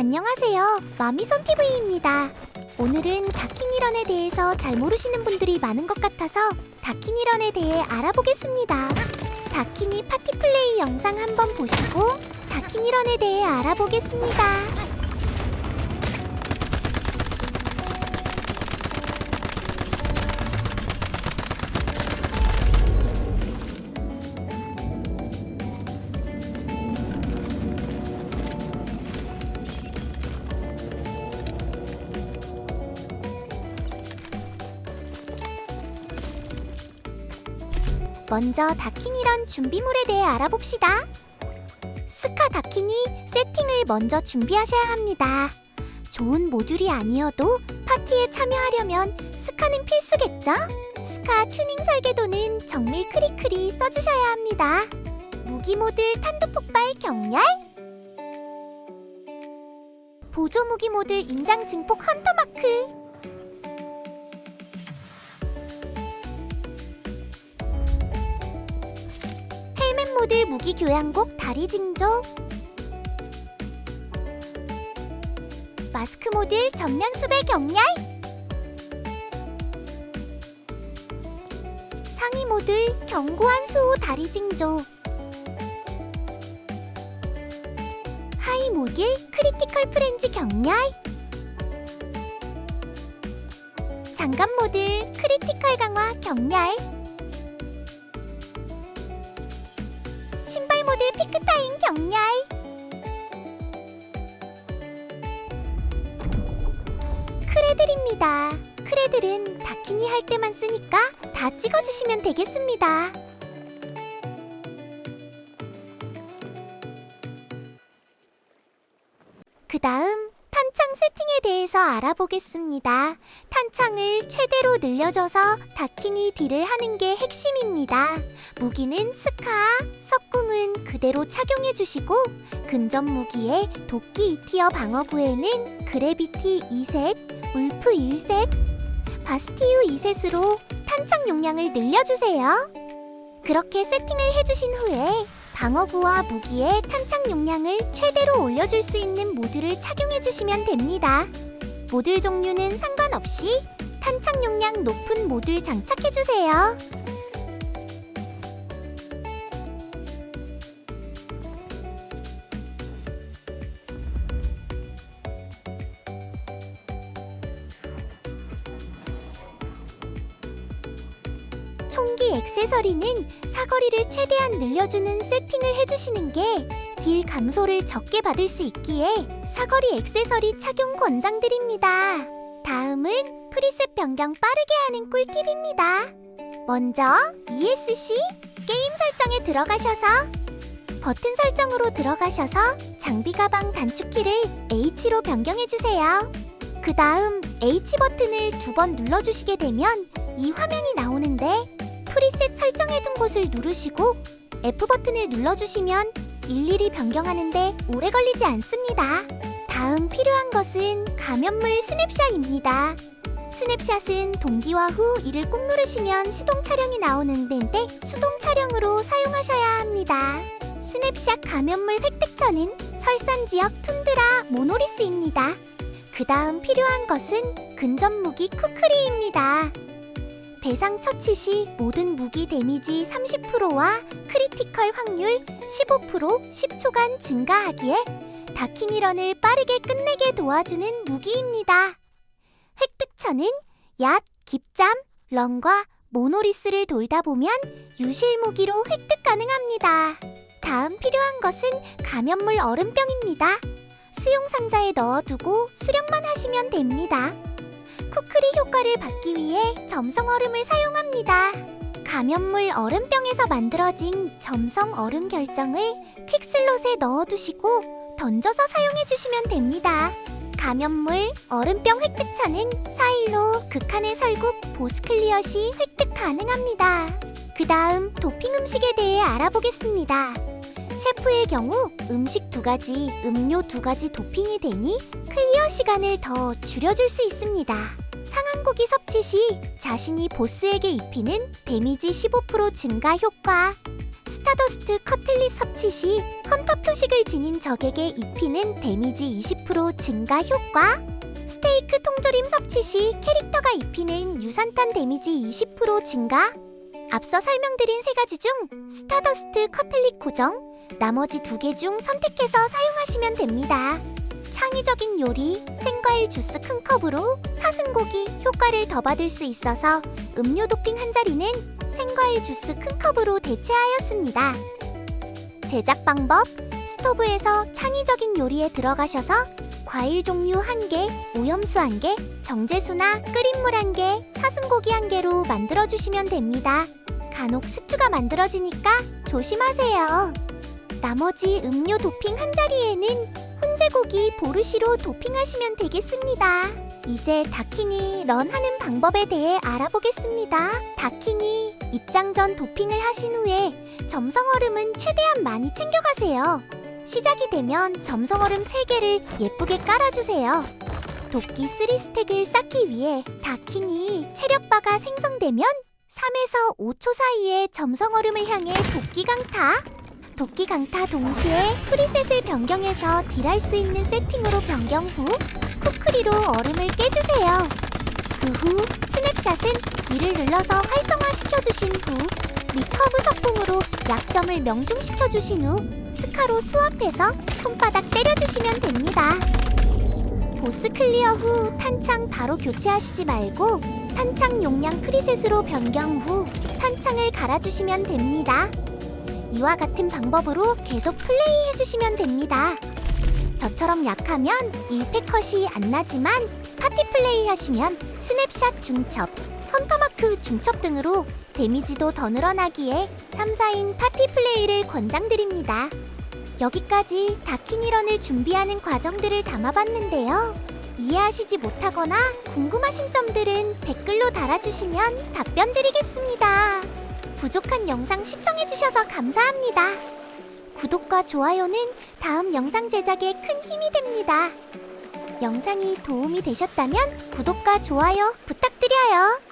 안녕하세요. 마미손TV입니다. 오늘은 다키니런에 대해서 잘 모르시는 분들이 많은 것 같아서 다키니런에 대해 알아보겠습니다. 다키니 파티 플레이 영상 한번 보시고 다키니런에 대해 알아보겠습니다. 먼저 다키니런 준비물에 대해 알아봅시다. 스카 다키니 세팅을 먼저 준비하셔야 합니다. 좋은 모듈이 아니어도 파티에 참여하려면 스카는 필수겠죠? 스카 튜닝 설계도는 정밀 크리크리 써주셔야 합니다. 무기 모듈 탄도 폭발 경렬 보조 무기 모듈 인장 증폭 헌터 마크 모듈 무기 교양곡 다리 징조 마스크 모듈 전면 수배 경렬 상의 모듈 견고한 수호 다리 징조 하이 모듈 크리티컬 프렌즈 경렬 장갑 모듈 크리티컬 강화 경렬 모델 피크타임 경렬 크레들입니다. 크레들은 다키니 할 때만 쓰니까 다 찍어주시면 되겠습니다. 그 다음 탄창 세팅에 대해서 알아보겠습니다. 탄창을 최대로 늘려줘서 다키니 딜을 하는 게 핵심입니다. 무기는 스카, 석궁은 그대로 착용해주시고 근접 무기에 도끼 2티어 방어구에는 그래비티 2셋, 울프 1셋, 바스티유 2셋으로 탄창 용량을 늘려주세요. 그렇게 세팅을 해주신 후에 방어구와 무기의 탄창 용량을 최대로 올려줄 수 있는 모듈을 착용해 주시면 됩니다. 모듈 종류는 상관없이 탄창 용량 높은 모듈 장착해 주세요. 총기 액세서리는 사거리를 최대한 늘려주는 세팅을 해주시는 게 딜 감소를 적게 받을 수 있기에 사거리 액세서리 착용 권장드립니다. 다음은 프리셋 변경 빠르게 하는 꿀팁입니다. 먼저 ESC 게임 설정에 들어가셔서 버튼 설정으로 들어가셔서 장비 가방 단축키를 H로 변경해주세요. 그 다음 H 버튼을 두 번 눌러주시게 되면 이 화면이 나오는데 설정해둔 곳을 누르시고 F 버튼을 눌러주시면 일일이 변경하는데 오래 걸리지 않습니다. 다음 필요한 것은 감염물 스냅샷입니다. 스냅샷은 동기화 후 이를 꾹 누르시면 수동 촬영이 나오는 데인데 수동 촬영으로 사용하셔야 합니다. 스냅샷 감염물 획득처는 설산 지역 툰드라 모노리스입니다. 그 다음 필요한 것은 근접 무기 쿠크리입니다. 대상 처치 시 모든 무기 데미지 30%와 크리티컬 확률 15% 10초간 증가하기에 다키니런을 빠르게 끝내게 도와주는 무기입니다. 획득처는 얏, 깁잠, 런과 모노리스를 돌다 보면 유실 무기로 획득 가능합니다. 다음 필요한 것은 감염물 얼음병입니다. 수용 상자에 넣어두고 수령만 하시면 됩니다. 쿠크리 효과를 받기 위해 점성 얼음을 사용합니다. 감염물 얼음병에서 만들어진 점성 얼음 결정을 퀵슬롯에 넣어두시고 던져서 사용해주시면 됩니다. 감염물 얼음병 획득차는 사일로 극한의 설국 보스클리어 시 획득 가능합니다. 그 다음 도핑 음식에 대해 알아보겠습니다. 셰프의 경우 음식 두 가지, 음료 두 가지 도핑이 되니 클리어 시간을 더 줄여줄 수 있습니다. 상한 고기 섭취 시 자신이 보스에게 입히는 데미지 15% 증가 효과, 스타더스트 커틀릿 섭취 시 헌터 표식을 지닌 적에게 입히는 데미지 20% 증가 효과. 스테이크 통조림 섭취 시 캐릭터가 입히는 유산탄 데미지 20% 증가. 앞서 설명드린 세 가지 중 스타더스트 커틀릿 고정 나머지 두 개 중 선택해서 사용하시면 됩니다. 창의적인 요리, 생과일 주스 큰 컵으로 사슴고기 효과를 더 받을 수 있어서 음료 도핑 한 자리는 생과일 주스 큰 컵으로 대체하였습니다. 제작 방법 스토브에서 창의적인 요리에 들어가셔서 과일 종류 1개, 오염수 1개, 정제수나 끓인 물 1개, 사슴고기 1개로 만들어 주시면 됩니다. 간혹 스투가 만들어지니까 조심하세요. 나머지 음료 도핑 한 자리에는 훈제고기 보르시로 도핑하시면 되겠습니다. 이제 다키니 런하는 방법에 대해 알아보겠습니다. 다키니 입장 전 도핑을 하신 후에 점성 얼음은 최대한 많이 챙겨가세요. 시작이 되면 점성 얼음 3개를 예쁘게 깔아주세요. 도끼 3스택을 쌓기 위해 다키니 체력바가 생성되면 3에서 5초 사이에 점성 얼음을 향해 도끼 강타 도끼 강타 동시에 프리셋을 변경해서 딜할 수 있는 세팅으로 변경 후 쿠크리로 얼음을 깨주세요. 그 후 스냅샷은 이를 눌러서 활성화시켜주신 후 리커브 석궁으로 약점을 명중시켜주신 후 스카로 수압해서 손바닥 때려주시면 됩니다. 보스 클리어 후 탄창 바로 교체하시지 말고 탄창 용량 프리셋으로 변경 후 탄창을 갈아주시면 됩니다. 이와 같은 방법으로 계속 플레이 해주시면 됩니다. 저처럼 약하면 1패 컷이 안 나지만 파티 플레이 하시면 스냅샷 중첩, 헌터마크 중첩 등으로 데미지도 더 늘어나기에 3, 4인 파티 플레이를 권장드립니다. 여기까지 다키니런을 준비하는 과정들을 담아봤는데요. 이해하시지 못하거나 궁금하신 점들은 댓글로 달아주시면 답변 드리겠습니다. 부족한 영상 시청해주셔서 감사합니다. 구독과 좋아요는 다음 영상 제작에 큰 힘이 됩니다. 영상이 도움이 되셨다면 구독과 좋아요 부탁드려요.